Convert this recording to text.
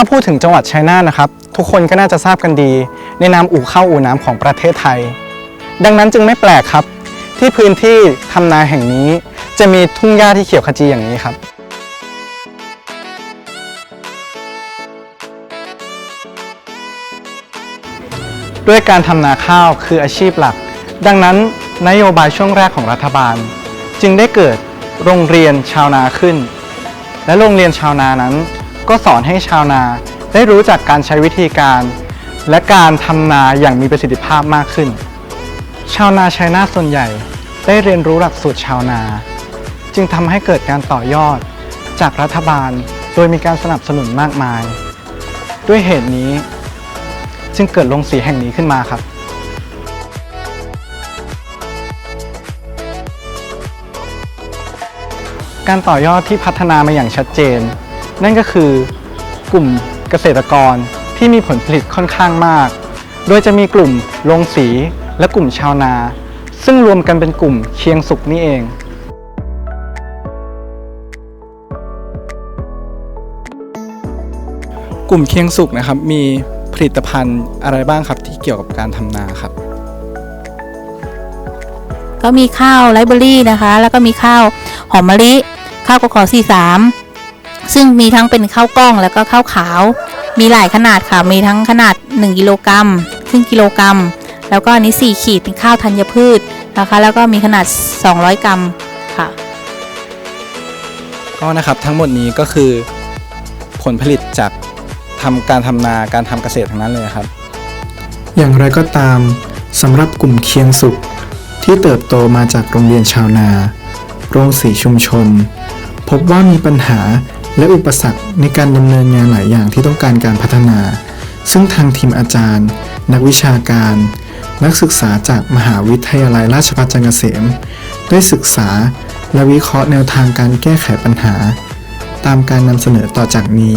าพูดถึงจังหวัดชัยนาทนะครับ ทุกคนก็น่าจะทราบกันดี ในนามอู่ข้าวอู่น้ำของประเทศไทย ดังนั้นจึงไม่แปลกครับ ที่พื้นที่ทำนาแห่งนี้ จะมีทุ่งหญ้าที่เขียวขจีอย่างนี้ครับ ด้วยการทำนาข้าวคืออาชีพหลัก ดังนั้นนโยบายช่วงแรกของรัฐบาล จึงได้เกิดโรงเรียนชาวนาขึ้น และโรงเรียนชาวนานั้น ก็สอนให้ชาวนา ได้รู้จักการใช้วิธีการ และการทำนาอย่างมีประสิทธิภาพมากขึ้น ชาวนาชัยนาทส่วนใหญ่ ได้เรียนรู้หลักสูตรชาวนา จึงทำให้เกิดการต่อยอด จากรัฐบาลโดยมีการสนับสนุนมากมาย ด้วยเหตุนี้ จึงเกิดโรงสีแห่งนี้ขึ้นมาครับการต่อยอดที่พัฒนามาอย่างชัดเจน นั่นก็คือกลุ่มเกษตรกรที่มีผลผลิตค่อนข้างมาก โดยจะมีกลุ่มโรงสีและกลุ่มชาวนา ซึ่งรวมกันเป็นกลุ่มเคียงสุขนี่เองกลุ่มเคียงสุขนะครับมีผลิตภัณฑ์อะไรบ้างครับที่เกี่ยวกับการทำนาครับ ก็มีข้าวไรเบอรี่นะคะ แล้วก็มีข้าวหอมมะลิ ข้าวกขอสี่สาม ซึ่งมีทั้งเป็นข้าวกล้องแล้วก็ข้าวขาว มีหลายขนาดค่ะ มีทั้งขนาด 1 กิโลกรัมครึ่งกิโลกรัม แล้วก็อันนี้ 4 ขีดเป็นข้าวธัญพืชนะคะ แล้วก็มีขนาด 200 กรัมค่ะ ก็นะครับทั้งหมดนี้ก็คือผลผลิตจากทำการทำนาการทำเกษตรทั้งนั้นเลยครับ อย่างไรก็ตามสำหรับกลุ่มเคียงสุข ที่เติบโตมาจากโรงเรียนชาวนา โรงสีชุมชน พบว่ามีปัญหา และอุปสรรคในการดำเนินงานหลายอย่างที่ต้องการการพัฒนา ซึ่งทางทีมอาจารย์ นักวิชาการ นักศึกษาจากมหาวิทยาลัยราชภัฏจันทร์เกษม ได้ศึกษาและวิเคราะห์แนวทางการแก้ไขปัญหา ตามการนำเสนอต่อจากนี้